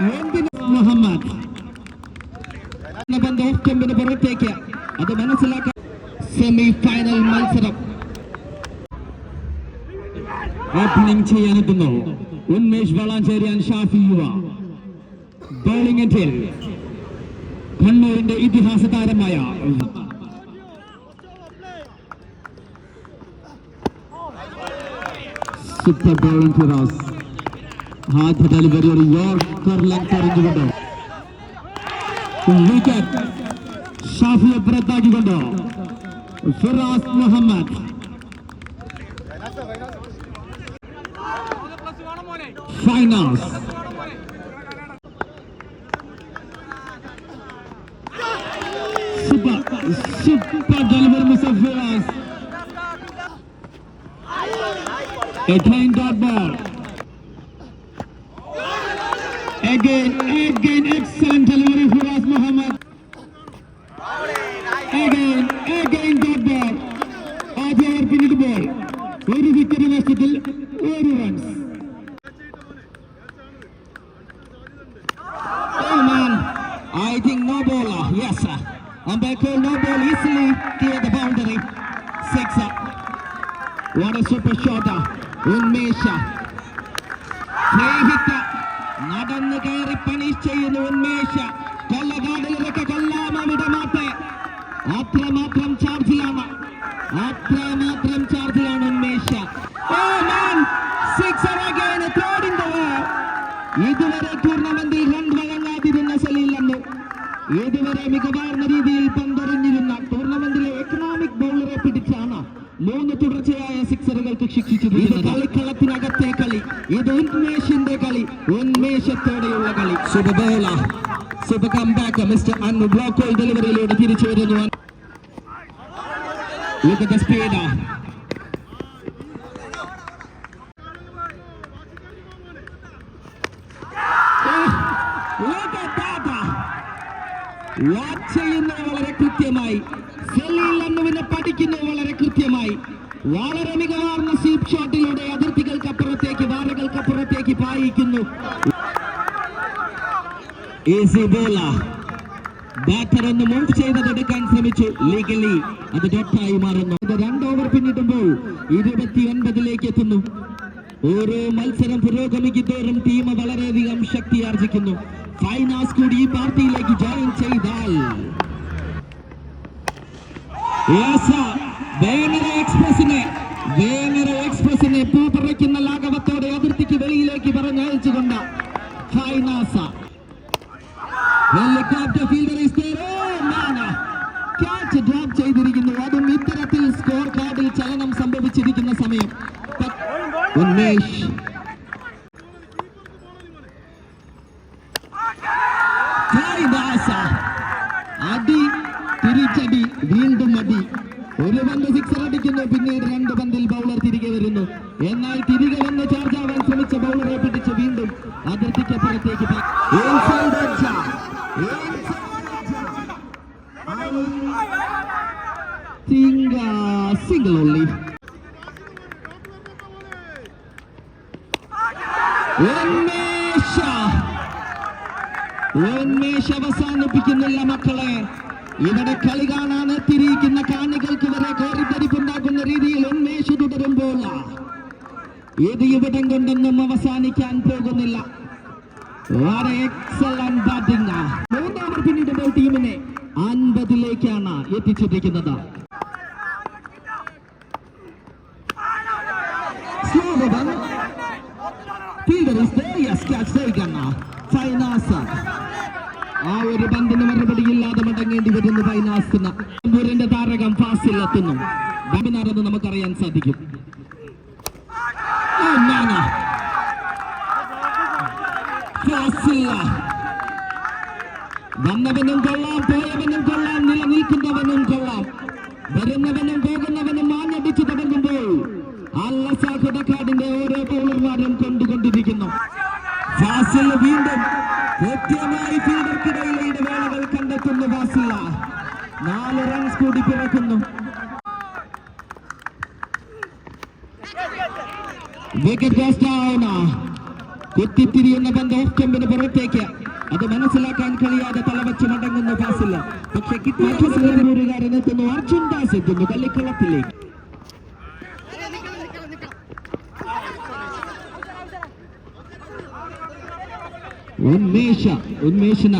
മുഹമ്മദ് പന്ത് ഓഫ് സ്റ്റമ്പിന് പുറത്തേക്ക് അത് മനസ്സിലാക്കാൻ സെമി ഫൈനൽ മത്സരം ഓപ്പണിംഗ് ചെയ്യാനെത്തുന്നു ഉന്മേഷ് വളാഞ്ചേരി ഷാഫി യുവ ബോളിംഗ് എറ്റിൽ കണ്ണൂരിന്റെ ഇതിഹാസ താരമായ സൂപ്പർ ബോളിംഗ് ഫിറാസ് ആദ്യ ഡെലിവറി ഒരു യോർക്കർ ലെങ്ത് എറിഞ്ഞുകൊണ്ട് വിക്കറ്റ് ഷാഫിയെ പുറത്താക്കിക്കൊണ്ട് Firaz Muhammad Finas super super delivery mister Firaz A clean dot ball. Again, again, excellent delivery for us, Muhammad. Again, again, good ball. Ajay pinned ball. Very victory was to very runs. Oh man, I think no bowler. Yes, sir. And they call no ball easily clear the boundary. Six up. What a super shot, uh, Unmesha. Uh. Three hitter. Uh. നടന്നു കയറി punish ചെയ്യുന്നു ഉന്മേഷ കൊല്ലകാടിലൊക്കെ കൊല്ലാമ വിടമാട്ടെ അത്രമാത്രം ചാർജിലാണ് ഉന്മേഷത്തോടെയുള്ള കളി. ശുഭബോള ശുഭ comeback mister Annu block ഡെലിവറിയിലൂടെ തിരിച്ചു വരുന്നു. At വാച്ച് ചെയ്യുന്നത് വളരെ കൃത്യമായി. സെല്ലിൽ അന്നുവിനെ പഠിക്കുന്നു വളരെ കൃത്യമായി. വളരെ മികവാർന്ന സ്വീപ് ഷോട്ടിലൂടെ അതിർത്തികൾക്കപ്പുറത്തേക്ക് വാരകൾക്കപ്പുറത്തേക്ക് പായിക്കുന്നു. ഈസി ബോള ബാറ്റർ ഒന്ന് മൂവ് ശ്രമിച്ചു. ലീഗലി അത് ഡോട്ടായി മാറുന്നു. രണ്ട് ഓവർ പിന്നിടുമ്പോൾ ഇരുപത്തിയൊൻപതിലേക്ക് എത്തുന്നു. ഓരോ മത്സരം പുരോഗമിക്കുന്തോറും ടീം വളരെയധികം ശക്തി ആർജിക്കുന്നു. ഫൈനാസ് കൂടി ഈ പാർട്ടിയിലേക്ക് ജോയിൻ ചെയ്താൽ എക്സ്പ്രസിനെ വേങ്ങര എക്സ്പ്രസിനെ ലാഘവത്തോടെ അതിർത്തിക്ക് വെളിയിലേക്ക് പറഞ്ഞയച്ചുകൊണ്ട് ഫൈനാസ. Helicopter fielder is there. Oh, man. Catch drop ചെയ്തിരിക്കുന്നു. അതും ഇത്തരത്തിൽ സ്കോർ കാർഡിൽ ചലനം സംഭവിച്ചിരിക്കുന്ന സമയം. ഉന്മേഷ്. അടി തിരിച്ചടി വീണ്ടും അടി. ഒരു പന്ത് സിക്സർ അടിക്കുന്നു. പിന്നീട് രണ്ട് പന്തിൽ ബൗളർ തിരികെ വരുന്നു. എന്നാൽ തിരികെ വന്ന് ചാർജ് ആവാൻ ശ്രമിച്ച ബൗളറെ പിടിച്ച് വീണ്ടും അതിർത്തിക്കപ്പുറത്തേക്ക് ഉന്മേഷ. ഉന്മേഷ അവസാനിപ്പിക്കുന്നില്ല മക്കളെ. ഇവിടെ കളി കാണാൻ എത്തിയിരിക്കുന്ന കാണികൾക്ക് വരെ കോരിത്തരിപ്പുണ്ടാക്കുന്ന രീതിയിൽ ഉന്മേഷ് തുടരുമ്പോൾ ഇത് ഇവിടം കൊണ്ടൊന്നും അവസാനിക്കാൻ പോകുന്നില്ല. വളരെ എക്സലന്റ് ബാറ്റിംഗ് മൂന്നാമർ പിന്നീട് ടീമിനെ അൻപതിലേക്കാണ് എത്തിച്ചിരിക്കുന്നത് Slow the ball. Fielder is there. Yes, catch taken. ഫൈനാസ് ആ ഒരു പന്തിന് മറുപടിയില്ലാതെ മടങ്ങേണ്ടി വരുന്നു ഫൈനാസിന് ൂരിന്റെ താരകം ഫാസിൽ എത്തുന്നു ഡാമിനാരെന്ന് നമുക്കറിയാൻ സാധിക്കും. വന്നവനും കൊള്ളാം പോയവനും കൊള്ളാം നിലനിൽക്കുന്നവനും കൊള്ളാം. വരുന്നവനും പോകുന്നവനും മാഞ്ഞടിച്ചു തുടങ്ങുമ്പോൾ അല്ലസാഖുടക്കാടിന്റെ ഓരോ ബൗളർമാരും കൊണ്ടുകൊണ്ടിരിക്കുന്നു. ഫാസിൽ വീണ്ടും കൃത്യമായി നാല് റൺസ് കൂടി പിറക്കുന്നു. വിക്കറ്റ് ബന്ധ കുത്തിത്തിരിയുന്ന ഓഫ് സ്റ്റമ്പിന് പുറത്തേക്ക്. അത് മനസ്സിലാക്കാൻ കഴിയാതെ തലവച്ച് മടങ്ങുന്ന പാസില്ല പക്ഷെ കിട്ടിയൂരുകാരൻ എത്തുന്നു. അർജുൻ ദാസ് എത്തുന്നു കല്ലിക്കളത്തിലേക്ക് ഉന്മേഷ ഉന്മേഷന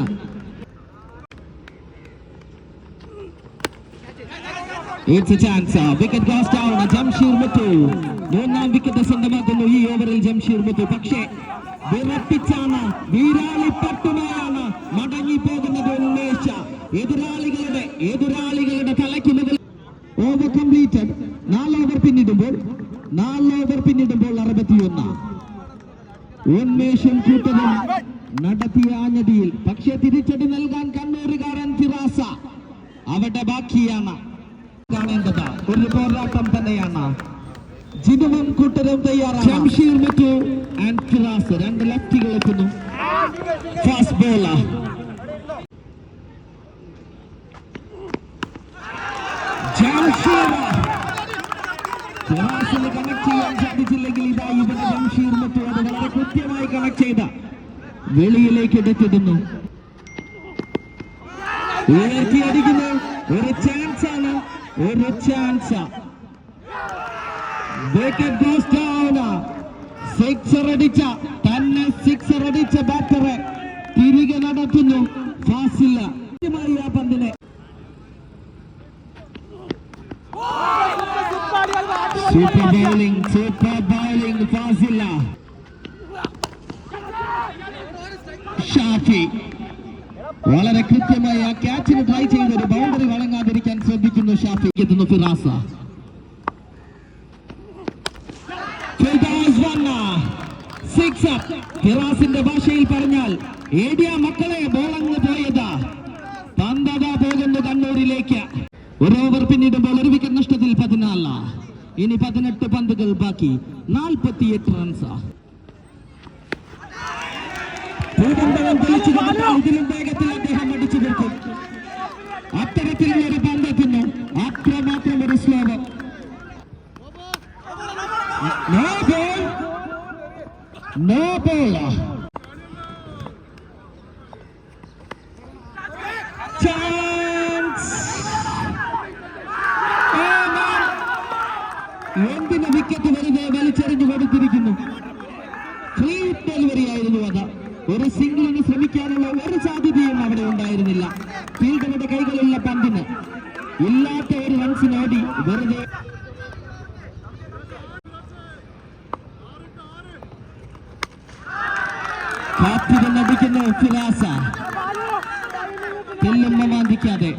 It's a chance. Wicket goes down. Jamsheer Muthu മൂന്നാം വിക്കറ്റ് സ്വന്തമാക്കുന്നു ഈ ഓവറിൽ ജംഷീർ മുത്തു പക്ഷേ വിറപ്പിച്ചാണ് വീരാളിപ്പട്ടുമായാണ് മടങ്ങി പോകുന്നത് ഉന്മേഷ. എതിരാളികളുടെ എതിരാളികളുടെ തലയ്ക്ക് മുതൽ ഓവർ കംപ്ലീറ്റഡ് നാല് ഓവർ പിന്നിടുമ്പോൾ നാല് ഓവർ പിന്നിടുമ്പോൾ അറുപത്തിയൊന്ന്. ഉന്മേഷം കൂട്ടതും നടത്തിയ ആഞ്ഞടിയിൽ പക്ഷേ തിരിച്ചടി നൽകാൻ കണ്ണൂരുകാരൻ തിരാസ അവിടെ ബാക്കിയാണ്. കാണേണ്ടത്. ഒരു പോരാട്ടം തന്നെയാണ്. ജിനുവും കൂട്ടരും തയ്യാറാണ്. ഷംഷീർ ഫിറാസ് രണ്ട് ലെഫ്റ്റുകൾ ഫാസ്റ്റ് ഇതാ ജംഷീർ ചെയ്ത. വെളിയിലേക്ക് എടുത്തിടുന്നു. ഉയർത്തിയടിക്കുന്നു ആണ് ഒരു chance wicket goes down sixer അടിച്ച തന്നെ സിക്സർ അടിച്ച ബാറ്ററെ തിരികെ നടത്തുന്നു. ഫാസില്ല ആ പന്തിനെ. സൂപ്പർ ബൗളിംഗ് സൂപ്പർ ബൗളിംഗ് ഫാസില്ല ഷാഫി. വളരെ കൃത്യമായി ആ ക്യാച്ചിന് ട്രൈ ചെയ്ത് ഒരു ബൗണ്ടറി വഴങ്ങാതിരിക്കാൻ ശ്രദ്ധിക്കുന്നു ഷാഫി. എത്തുന്നു ഫിറാസ. സിക്സ് ഫിറാസിന്റെ ഭാഷയിൽ പറഞ്ഞാൽ ഏടിയ മക്കളെ ബോളങ്ങ് പോയതാ. പന്തതാ പോകുന്നു കണ്ണൂരിലേക്ക്. ഒരു ഓവർ പിന്നീട് ഒരു വിക്കറ്റ് നഷ്ടത്തിൽ പതിനാല്. ഇനി പതിനെട്ട് പന്തുകൾ ബാക്കി. നാൽപ്പത്തിയെട്ട് റൺസാ തെളിച്ചു കൊടുത്താൽ ഇതിലും വേഗത്തിൽ അദ്ദേഹം അടിച്ചു നിൽക്കും അത്തരത്തിലുള്ള ഒരു പന്തെത്തുന്നു അത്രമാത്രം ഒരു ശ്ലോകം. No ball. No ball chance എന്തിന് വിക്കറ്റ് വെറുതെ വലിച്ചെറിഞ്ഞു കൊടുത്തിരിക്കുന്നു ഫ്രീ ഡെലിവറി ആയിരുന്നു അത് ഒരു സിംഗിളിന് ശ്രമിക്കാനുള്ള ഒരു സാധ്യതയും അവിടെ ഉണ്ടായിരുന്നില്ല. ഫീൽഡറുടെ കൈകളുള്ള പന്തിന് ഇല്ലാത്ത ഒരു റൺസിനോടി വെറുതെ കാത്തിരുന്നടിക്കുന്നു ഫിറാസ. തെല്ലുമ്മ മാന്തിക്കാതെ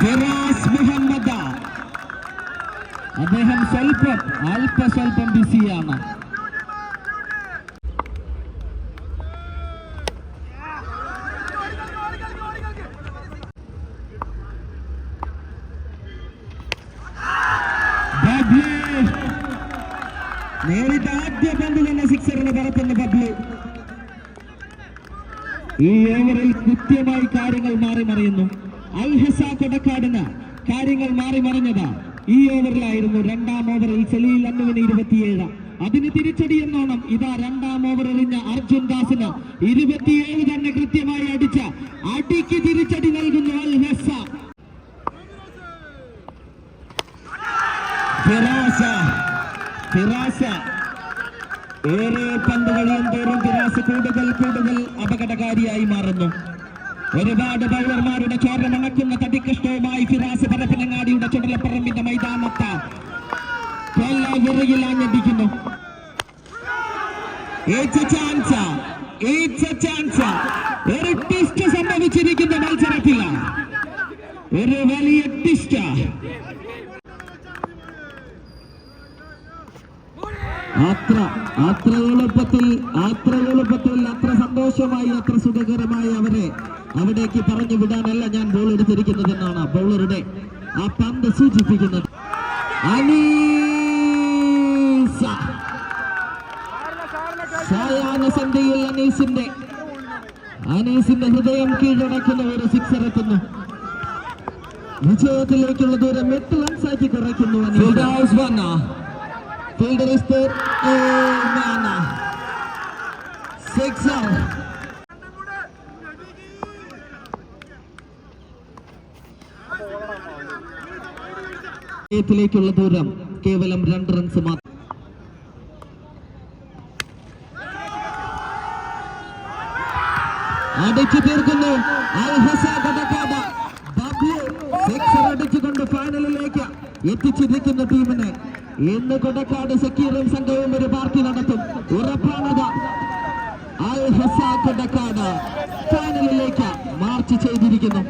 ഫിറാസ് മുഹമ്മദ. അദ്ദേഹം സ്വൽപ്പം അല്പസ്വൽപ്പം ബിസിയാണ്. നേരിട്ട് ആദ്യ പന്ത് തന്നെ സിക്സറിന് പറത്തുന്ന പബ്ലു ഈ ഓവറിൽ കൃത്യമായി കാര്യങ്ങൾ മാറി മറിയുന്നു. അൽഹസ കൊടക്കാടിന് കാര്യങ്ങൾ മാറി മറിഞ്ഞതാ. ഈ ഓവറിലായിരുന്നു രണ്ടാം ഓവറിൽ ചെലിയിൽ അന്നുവിന് ഇരുപത്തിയേഴ്. അതിന് തിരിച്ചടി എന്നോണം. ഇതാ രണ്ടാം ഓവർ എറിഞ്ഞ അർജുൻ ദാസിന് ഇരുപത്തിയേഴ് തന്നെ കൃത്യമായി അടിച്ച അടിക്ക് തിരിച്ചടി നൽകുന്നു അൽഹസ ഫിറാസ ഓരോ പന്ത് കഴിയും തോറും ഫിറാസ് കൂടുതൽ കൂടുതൽ അപകടകാരിയായി മാറുന്നു. ഒരുപാട് ബൗളർമാരുടെ ചോര മണക്കുന്ന തടിക്കഷ്ടവുമായി ഫിറാസ് പരപ്പനങ്ങാടിയുടെ ചുടലപ്പറമ്പിന്റെ മൈതാനത്ത് വിറയിൽ ഒരു ടിസ്റ്റ് സംഭവിച്ചിരിക്കുന്ന മത്സരത്തിലാണ് ഒരു വലിയ ടിസ്റ്റ് അത്ര അത്ര എളുപ്പത്തിൽ അത്ര എളുപ്പത്തിൽ അത്ര സന്തോഷമായി അത്ര സുഖകരമായി അവരെ അവിടേക്ക് പറഞ്ഞു വിടാനല്ല ഞാൻ ബോൾ എടുത്തിരിക്കുന്നത് എന്നാണ് ബൗളറുടെ ആ പന്ത് സൂചിപ്പിക്കുന്നത്. അനീസിന്റെ അനീസിന്റെ ഹൃദയം കീഴടക്കുന്ന ഒരു സിക്സർ എത്തുന്നു വിജയത്തിലേക്കുള്ള ദൂരം എട്ട് റൺസാക്കി കുറയ്ക്കുന്നു Anees. Fielder is there. Oh, man. Sixer. ത്തിലേക്കുള്ള ദൂരം കേവലം രണ്ട് റൺസ് മാത്രം അടിച്ചു തീർക്കുന്നു സിക്സർ അടിച്ചുകൊണ്ട് ഫൈനലിലേക്ക് എത്തിച്ചിരിക്കുന്ന ടീമിനെ ഇന്ന് കൊടക്കാട് സക്കീറും സംഘവും ഒരു പാർട്ടി നടത്തും. ഉറപ്പാണത്. അൽ ഹസ കൊടക്കാട് ഫൈനലിലേക്ക് മാർച്ച് ചെയ്തിരിക്കുന്നു.